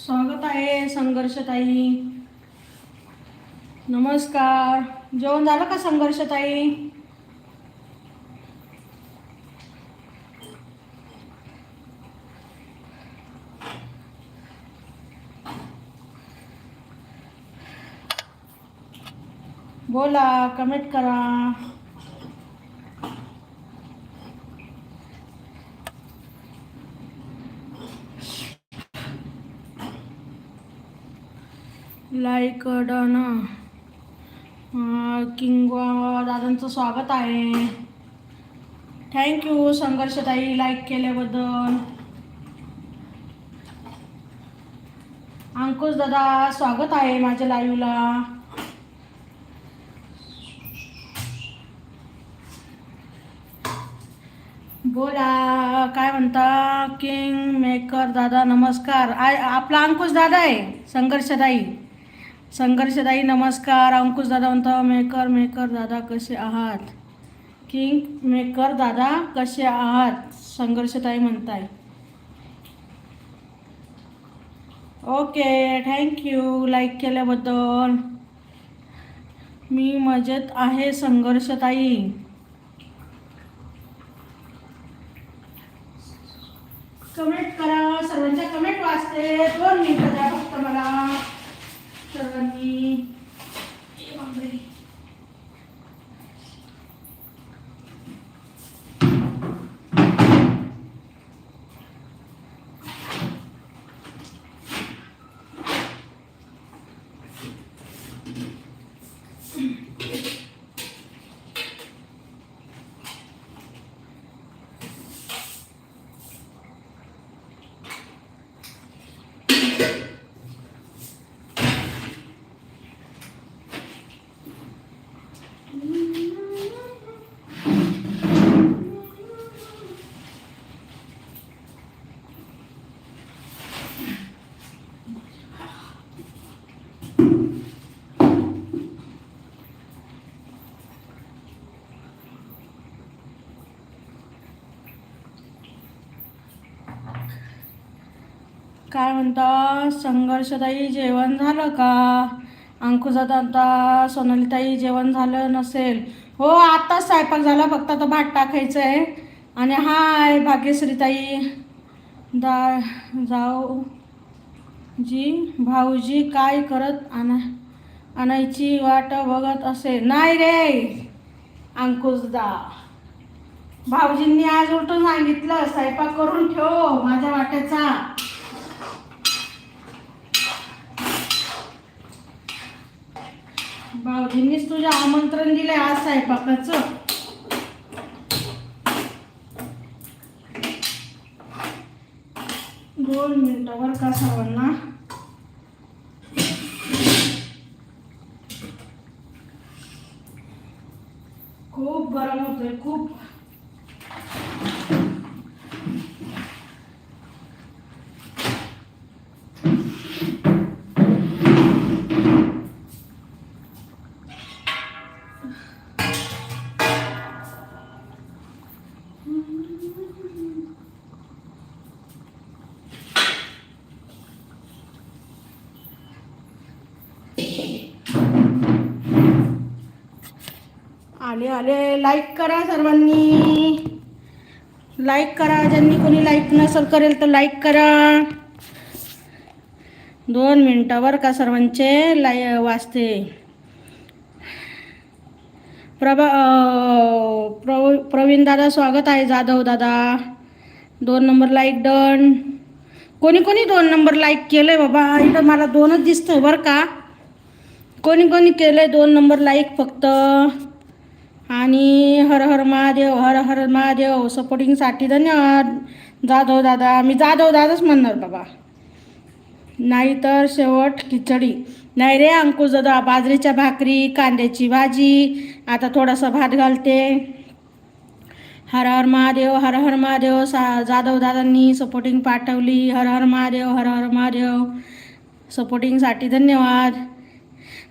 स्वागत आहे संघर्षताई. नमस्कार. जेवण झालं का संघर्षताई? बोला कमेंट करा. लाईक डन किंगवा दादांचं स्वागत आहे. थँक्यू संघर्षताई लाईक केल्याबद्दल. अंकुश दादा स्वागत आहे माझ्या लाईव्हला. बोला काय म्हणता? किंग मेकर दादा नमस्कार. आय आपला अंकुश दादा आहे संघर्षदाई संघर्षदाई नमस्कार अंकुश दादा म्हणता मेकर मेकर दादा कसे आहात? किंग मेकर दादा कसे आहात? संघर्षताई म्हणताय. ओके थँक्यू लाईक केल्याबद्दल. मी मजेत आहे संघर्षताई कमेंट करा सर्वांच्या कमेंट वाचते. दोन मिनिटं द्या फक्त मला. सर्वांनी ए काय म्हणता? संघर्षताई जेवण झालं का? अंकुशात आता सोनालीताई जेवण झालं नसेल. हो आत्ताच स्वयंपाक झाला फक्त आता भात टाकायचं आहे आणि हाय भाग्यश्रीताई. दा जाऊ जी भाऊजी काय करत आणा आणायची वाट बघत असेल नाही रे अंकुशदा भाऊजींनी आज उलटून सांगितलं स्वयंपाक करून ठेव माझ्या वाट्याचा. भाऊजींनीच तुझे आमंत्रण दिले आज स्वयंपाकाचं दोन मिनिटावर का सर्वांना खूप गरम होतोय खूप आले आले. लाईक करा सर्वांनी. लाईक करा. ज्यांनी कोणी लाईक नसेल करेल तर लाईक करा. दोन मिनटावर का सर्वांचे लाई वाचते. प्रभा प्रव प्रवीण दादा स्वागत आहे. जाधव दादा. दोन नंबर लाईक डन कोणी कोणी दोन नंबर लाईक केलंय बाबा? इथं मला दोनच दिसतं बरं का. कोणी कोणी केलंय दोन नंबर लाईक फक्त. आणि हर हर महादेव हर हर महादेव सपोर्टिंगसाठी धन्यवाद. जाधव दादा मी जाधव दादाच म्हणणार बाबा. नाहीतर शेवट खिचडी. नाही रे अंकुश दादा बाजरीच्या भाकरी कांद्याची भाजी. आता थोडासा भात घालते. हर हर महादेव हर हर महादेव सा जाधव दादांनी सपोर्टिंग पाठवली. हर हर महादेव हर हर महादेव. सपोर्टिंगसाठी धन्यवाद.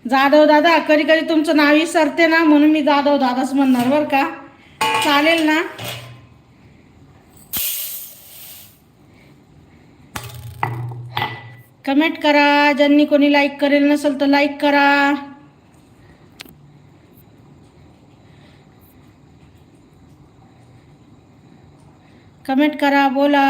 जाधव दादा कधी कधी तुमचं नाव विसरते ना म्हणून मी जाधव दादाच म्हणणार बरं का. चालेल ना? कमेंट करा. ज्यांनी कोणी लाईक करेल नसेल तर लाईक करा. कमेंट करा बोला.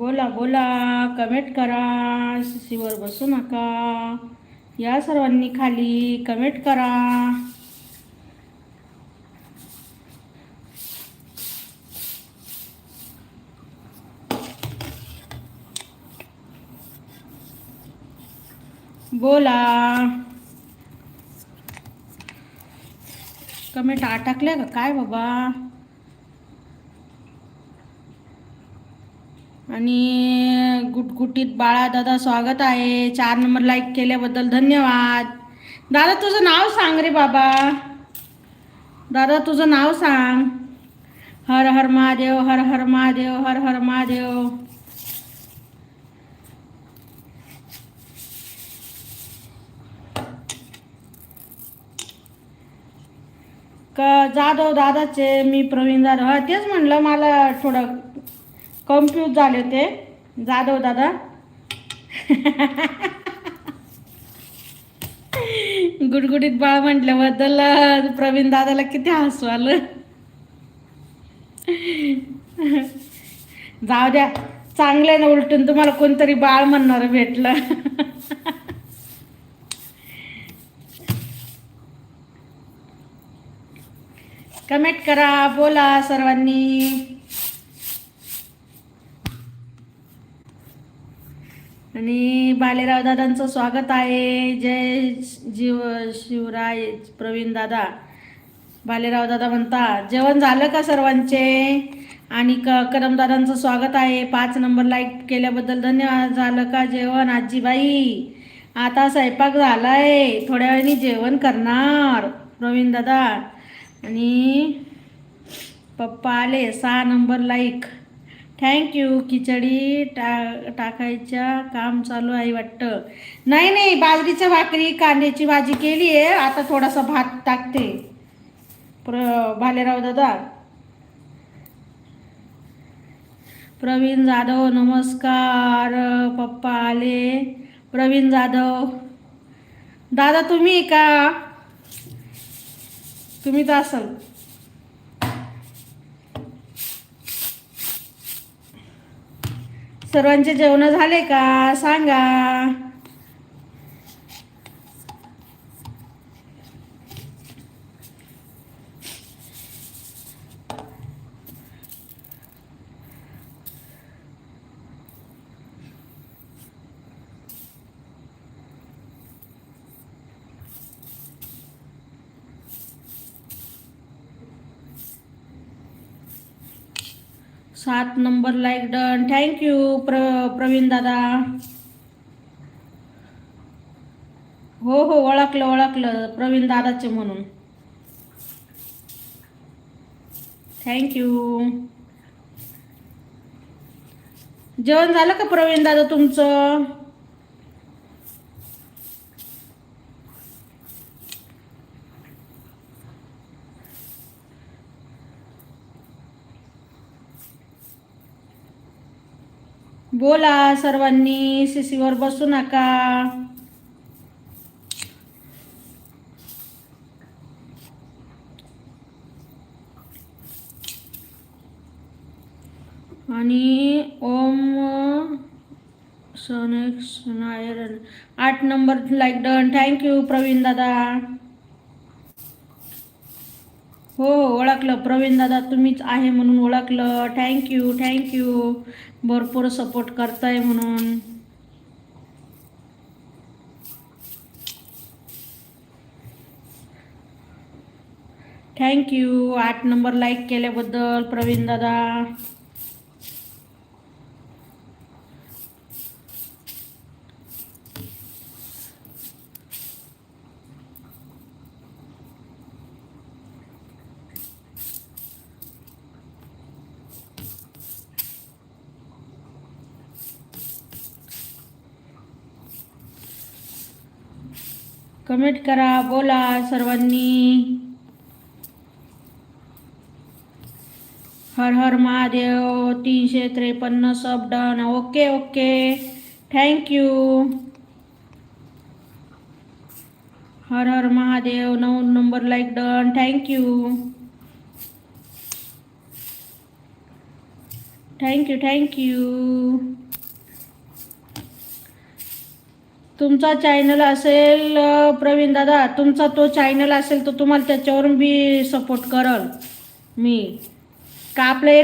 बोला बोला कमेंट करा शिशीवर बसू नका. या सर्वांनी खाली कमेंट करा. बोला. कमेंट आटकल्या का? काय बाबा? आणि बाळा दादा स्वागत आहे. चार नंबर लाईक केल्याबद्दल धन्यवाद. दादा तुझं नाव सांग रे बाबा. दादा तुझं नाव सांग. हर हर महादेव हर हर महादेव हर हर महादेव. क जाधव दादाचे मी प्रवीण जाधव तेच म्हणलं मला थोडं कन्फ्यूज झाले होते. जाधव दादा. गुडगुडीत बाळ म्हटल्याबद्दल प्रवीण दादाला किती हसू आलं. जाऊ द्या चांगलं आहे ना उलटून तुम्हाला कोणतरी बाळ म्हणणार भेटलं. कमेंट करा बोला सर्वांनी. आणि बालेराव दादांचं स्वागत आहे. जय जीव शिवराय प्रवीण दादा. बालेराव दादा म्हणता जेवण झालं का सर्वांचे? आणि क करमदादांचं स्वागत आहे. पाच नंबर लाईक केल्याबद्दल धन्यवाद. झालं का जेवण आजीबाई? आता स्वयंपाक झाला आहे थोड्या वेळाने जेवण करणार प्रवीण दादा. आणि पप्पा आले सहा नंबर लाईक. थँक्यू खिचडी टा टाकायच्या काम चालू आहे वाटतं. नाही नाही बाजरीच्या भाकरी कांद्याची भाजी केली आहे. आता थोडासा भात टाकते. प्र भालेराव दादा. प्रवीण जाधव नमस्कार. पप्पा आले. प्रवीण जाधव. दादा तुम्ही का? तुम्ही तर असाल. सर्वांचे जेवण झाले का? सांगा. सात नंबर लाईक डन थँक्यू प्र प्रवीण दादा. हो हो ओळखलं ओळखलं. प्रवीण दादाचे म्हणून. थँक्यू जेवण झालं का प्रवीण दादा तुमचं? बोला सर्वांनी सीसीवर बसू नका. आणि ओम सनेक्स नायर आठ number like done thank you Praveen दादा. हो हो ओळखलं. प्रवीण दादा तुम्हीच आहे म्हणून ओळखलं. थँक्यू थँक्यू भरपूर सपोर्ट करताय म्हणून. थँक्यू आठ नंबर लाईक केल्याबद्दल प्रवीण दादा. कमेंट करा बोला सर्वांनी. हर हर महादेव तीनशे त्रेपन्न सब done okay okay thank you हर हर महादेव नऊ number like done thank you thank you thank you तुमचा चॅनल असेल प्रवीण दादा तुमचा तो चॅनल असेल तर तुम्हाला त्याच्यावरून बी सपोर्ट करल. मी. का आपलं एक